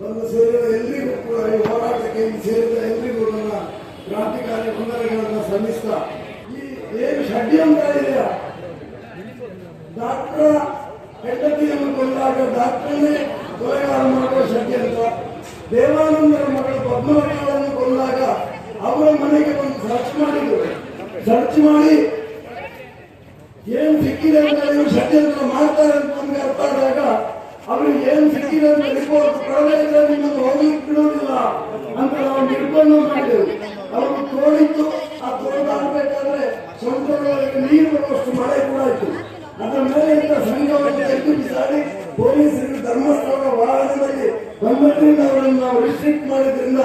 ಬಂದು ಸೇರಿದ ಎಲ್ರಿಗೂ ಕೂಡ ಈ ಹೋರಾಟಕ್ಕೆ ಸೇರಿದ ಎಲ್ರಿಗೂ ನನ್ನ ಕ್ರಾಂತಿಕಾರಿ ವಂದನೆಗಳನ್ನು ಸಲ್ಲಿಸ್ತಾ ಈ ಏನು ಷಡ್ಯಂತ್ರ ಇದೆಯಾ? ಡಾಕ್ಟರ್ ಹೆಂಡತಿಯನ್ನು ಕೊಂದಾಗ ಡಾಕ್ಟರ್ನೇ ಕೊಲೆಗಾರ ಮಾಡುವ ಷಡ್ಯಂತ್ರ ದೇವಾನಂದರ ಮಗಳು ಪದ್ಮವತಿಗಳನ್ನು ಕೊಂದಾಗ ಅವರ ಮನೆಗೆ ಒಂದು ಸರ್ಚ್ ಮಾಡಿದ್ರು. ಸರ್ಚ್ ಮಾಡಿ ಏನು ಸಿಕ್ಕಿದೆ ಅಂತ ಷಡ್ಯಂತ್ರ ಮಾಡ್ತಾರೆ ಅಂತ ನಮ್ಗೆ ಅರ್ಥ ಆದಾಗ ಅವ್ರಿಗೆ ಏನು ಸಿಕ್ಕಿದೆ ಅಂತ ರಿಪೋರ್ಟ್ ಕೊಡಲೇ ಇದ್ರೆ ನಿಮ್ಮನ್ನು ಹೋಗ್ಲಿಕ್ಕೆ ಬಿಡೋದಿಲ್ಲ ಅಂತ ನಾವು ನಿರ್ಬಂಧ ಮಾಡಿದೆವು ಅವರು ತೋಡಿತ್ತು ಆ ತೋಟ ಆಗ್ಬೇಕಾದ್ರೆ ಸ್ವಂತದೊಳಗೆ ನೀರು ಬರುವಷ್ಟು ಮಳೆ ಕೂಡ ಇತ್ತು ಅದರ ಮೇಲೆ ಇಂಥ ಸಂಘವನ್ನು ತೆಗೆದು ಬಿಸಾಡಿ ಪೊಲೀಸರಿಗೆ ಧರ್ಮಸ್ಥಳ ವಾಹನದಲ್ಲಿ ಬಂದದ್ರಿಂದ ಅವರನ್ನು ನಾವು ರಿಸ್ಟ್ರಿಕ್ಟ್ ಮಾಡಿದ್ರಿಂದ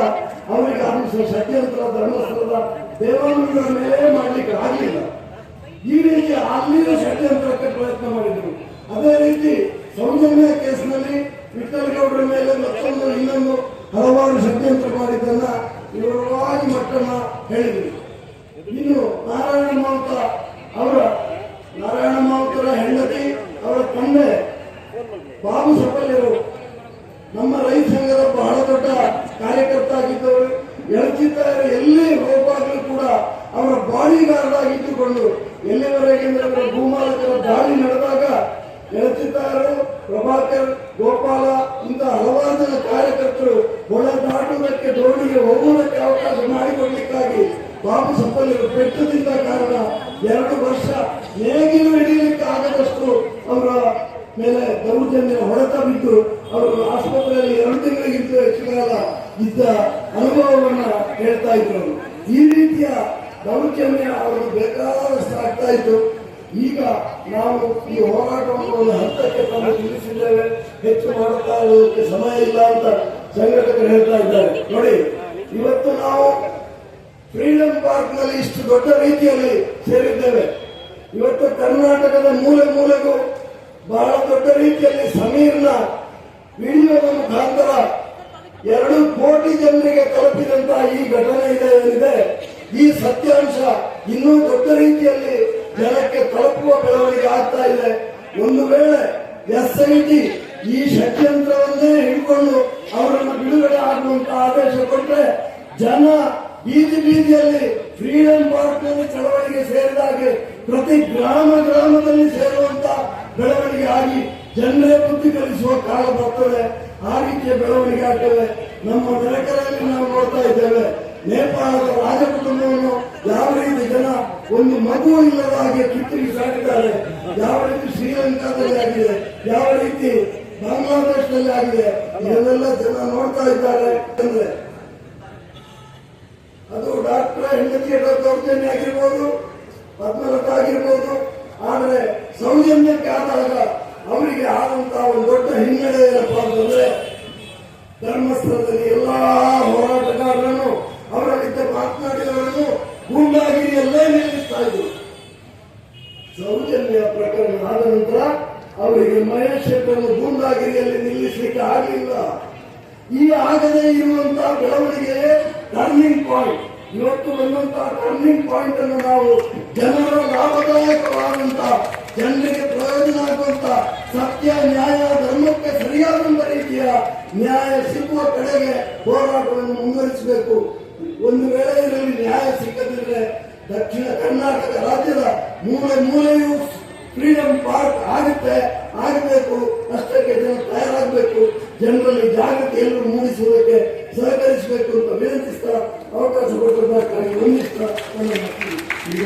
ಅವರಿಗೆ ಅದು ಷಡ್ಯಂತ್ರ ಧರ್ಮಸ್ಥಳದ ದೇವಾಲಯಗಳ ಮೇಲೆ ಮಾಡಲಿಕ್ಕೆ ಆಗಲಿಲ್ಲ. ಈ ರೀತಿ ಅಲ್ಲಿಯೂ ಷಡ್ಯಂತ್ರಕ್ಕೆ ಪ್ರಯತ್ನ ಮಾಡಿದರು. ಅದೇ ರೀತಿ ಸೌಜನ್ಯ ಕೇಸ್ನಲ್ಲಿ ಗೌಡರ ಮೇಲೆ ಮತ್ತೊಂದು ಇನ್ನೊಂದು ಹಲವಾರು ಷಡ್ಯಂತ್ರ ಮಾಡಿದ್ದನ್ನ ವಿವರವಾಗಿ ಮಟ್ಟನ್ನ ಹೇಳಿದರು ಇನ್ನು ನಾರಾಯಣ ಮಾವುತ ಅವರ ನಾರಾಯಣ ಮಾವುತರ ಹೆಂಡತಿ, ಅವರ ತಂದೆ, ಬಾಬು ಸಪಲ್ಯರು ನಮ್ಮ ರೈತ ಸಂಘದ ಬಹಳ ದೊಡ್ಡ ಕಾರ್ಯಕರ್ತ ಆಗಿದ್ದವರು ಎಳಚಿದ್ದಾರೆ ಎಲ್ಲಿ ಹೋಗಾಗಲೂ ಕೂಡ ಅವರ ಬಾಡಿಗಾರ್ಡ್ ಆಗಿದ್ದುಕೊಂಡು ಎಲ್ಲಿವರೆಗೆ ಅಂದ್ರೆ ಅವರ ಭೂಮಾಲಕರ ದಾಳಿ ನಡೆದಾಗ ಎಳಚಿದ್ದಾರು ಪ್ರಭಾಕರ್ ಗೋಪಾಲ ಇಂಥ ಹಲವಾರು ಜನ ಕಾರ್ಯಕರ್ತರು ಒಳನಾಡುವುದಕ್ಕೆ ದೋಣಿಗೆ ಹೋಗುವುದಕ್ಕೆ ಅವಕಾಶ ಮಾಡಿಕೊಡ್ಲಿಕ್ಕಾಗಿ ಬಾಬು ಸಫಲ್ಯರು ಪೆಟ್ಟದಿದ್ದ ಕಾರಣ ಎರಡು ವರ್ಷ ನೇಗಿಲು ಹಿಡಿಯಲಿಕ್ಕೆ ಆಗದಷ್ಟು ಅವರ ಮೇಲೆ ದೌರ್ಜನ್ಯ ಹೊಡೆತ ಬಿದ್ದು ಅವರು ಆಸ್ಪತ್ರೆಯಲ್ಲಿ ಎರಡು ತಿಂಗಳಿಗಿಂತ ಹೆಚ್ಚು ಕಾಲ ಇದ್ದ ಅನುಭವವನ್ನು ಹೇಳ್ತಾ ಇದ್ರು. ಈ ರೀತಿಯ ದೌರ್ಜನ್ಯ ಅವರು ಬೇಕಾದಷ್ಟು ಆಗ್ತಾ ಇತ್ತು. ಈಗ ನಾವು ಈ ಹೋರಾಟವನ್ನು ಒಂದು ಹಂತಕ್ಕೆ ತಂದು ನಿಲ್ಲಿಸಿದ್ದೇವೆ. ಹೆಚ್ಚು ಮಾಡುತ್ತಾ ಇರುವುದಕ್ಕೆ ಸಮಯ ಇಲ್ಲ ಅಂತ ಸಂಘಟಕರು ಹೇಳ್ತಾ ಇದ್ದಾರೆ. ನೋಡಿ, ಇವತ್ತು ನಾವು ಫ್ರೀಡಂ ಪಾರ್ಕ್ನಲ್ಲಿ ಇಷ್ಟು ದೊಡ್ಡ ರೀತಿಯಲ್ಲಿ ಸೇರಿದ್ದೇವೆ. ಇವತ್ತು ಕರ್ನಾಟಕದ ಮೂಲೆ ಮೂಲೆಗೂ ಬಹಳ ದೊಡ್ಡ ರೀತಿಯಲ್ಲಿ ಸಮೀರ್ನ ವಿಡಿಯೋದ ಮುಖಾಂತರ ಎರಡು ಕೋಟಿ ಜನರಿಗೆ ತಲುಪಿದಂತಹ ಈ ಘಟನೆ ಇದೆ ಏನಿದೆ, ಈ ಸತ್ಯಾಂಶ ಇನ್ನೂ ದೊಡ್ಡ ರೀತಿಯಲ್ಲಿ ಜನಕ್ಕೆ ತಲುಪುವ ಬೆಳವಣಿಗೆ ಆಗ್ತಾ ಇದೆ ಒಂದು ವೇಳೆ ಎಸ್ ಐ ಟಿ ಈ ಷಡ್ಯಂತ್ರವನ್ನೇ ಹಿಡ್ಕೊಂಡು ಅವರನ್ನು ಬಿಡುಗಡೆ ಆಗುವಂತ ಆದೇಶ ಕೊಟ್ಟರೆ ಜನ ಬೀದಿ ಬೀದಿಯಲ್ಲಿ ಫ್ರೀಡಂ ಪಾರ್ಕ್ನಲ್ಲಿ ಚಳವಳಿಗೆ ಸೇರಿದಾಗೆ ಪ್ರತಿ ಗ್ರಾಮ ಗ್ರಾಮದಲ್ಲಿ ಸೇರುವಂತ ಬೆಳವಣಿಗೆ ಆಗಿ ಜನರೇ ಬುದ್ಧಿ ಕಾಲ ಬರ್ತದೆ. ಆ ರೀತಿಯ ಬೆಳವಣಿಗೆ ಆಗ್ತದೆ. ನಮ್ಮ ಬೆಳಕರಲ್ಲಿ ನಾವು ನೋಡ್ತಾ ಇದ್ದೇವೆ, ನೇಪಾಳದ ರಾಜ ಕುಟುಂಬವನ್ನು ಯಾವ ರೀತಿ ಜನ ಒಂದು ಮಗು ಇಲ್ಲದ ಹಾಗೆ ಕಿತ್ತಿಗೆ ಸಾಕಿದ್ದಾರೆ ಯಾವ ರೀತಿ ಶ್ರೀಲಂಕಾದಲ್ಲಿ ಆಗಿದೆ ಯಾವ ರೀತಿ ಬಾಂಗ್ಲಾದೇಶದಲ್ಲಿ ಆಗಿದೆ ಇದನ್ನೆಲ್ಲ ಜನ ನೋಡ್ತಾ ಇದ್ದಾರೆ ಅಂದ್ರೆ ಅದು ಡಾಕ್ಟರ್ ಹೆಂಡತಿ ದೌರ್ಜನ್ಯ ಆಗಿರ್ಬೋದು ಪದ್ಮರಥ ಆಗಿರ್ಬೋದು, ಆದರೆ ಸೌಜನ್ಯಕ್ಕೆ ಆದಾಗ ಅವರಿಗೆ ಆದಂತಹ ಒಂದು ದೊಡ್ಡ ಹಿನ್ನಡೆ ಏನಪ್ಪ ಅಂತಂದ್ರೆ ಧರ್ಮಸ್ಥಳದಲ್ಲಿ ಎಲ್ಲಾ ಹೋರಾಟಗಾರರನ್ನು, ಅವರಲ್ಲಿದ್ದ ಮಾತನಾಡಿದವರನ್ನು ಗೂಂಡಾಗಿರಿಯಲ್ಲೇ ನಿಲ್ಲಿಸ್ತಾ ಇದ್ರು. ಸೌಜನ್ಯ ಪ್ರಕರಣ ಆದ ನಂತರ ಅವರಿಗೆ ಮಹೇಶ್ ಶೆಟ್ಟರನ್ನು ಗೂಂಡಾಗಿರಿಯಲ್ಲಿ ನಿಲ್ಲಿಸಲಿಕ್ಕೆ ಆಗಲಿಲ್ಲ. ಈ ಆಗದೆ ಇರುವಂತಹ ಬೆಳವಣಿಗೆ ಟರ್ನಿಂಗ್ ಪಾಯಿಂಟ್ ಇವತ್ತು ಬಂದಂತಹ ಟರ್ನಿಂಗ್ ಪಾಯಿಂಟ್ ಅನ್ನು ನಾವು ಜನರ ಲಾಭದಾಯಕವಾದಂತಹ ಜನರಿಗೆ ಪ್ರಯೋಜನ ಆಗುವಂತ ಸತ್ಯ, ನ್ಯಾಯ, ಧರ್ಮಕ್ಕೆ ಸರಿಯಾದಂತ ರೀತಿಯ ನ್ಯಾಯ ಸಿಗುವ ಕಡೆಗೆ ಹೋರಾಟವನ್ನು ಮುಂದುವರಿಸಬೇಕು. ಒಂದು ವೇಳೆ ಇದರಲ್ಲಿ ನ್ಯಾಯ ಸಿಕ್ಕದಿದ್ರೆ ದಕ್ಷಿಣ ಕರ್ನಾಟಕ ರಾಜ್ಯದ ಮೂಲೆ ಮೂಲೆಯೂ ಫ್ರೀಡಂ ಪಾರ್ಕ್ ಆಗುತ್ತೆ, ಆಗಬೇಕು, ಅಷ್ಟಕ್ಕೆ ಜನ ತಯಾರಾಗಬೇಕು, ಜನರಲ್ಲಿ ಜಾಗೃತಿ ಎಲ್ಲರೂ ಮೂಡಿಸುವುದಕ್ಕೆ ಸಹಕರಿಸಬೇಕು ಅಂತ ವಿನಂತಿಸ್ತಾ, ಅವಕಾಶ ಕೊಟ್ಟಿದ್ದಕ್ಕಾಗಿ ವಂದಿಸ್ತಾ ನನ್ನ ಈಗ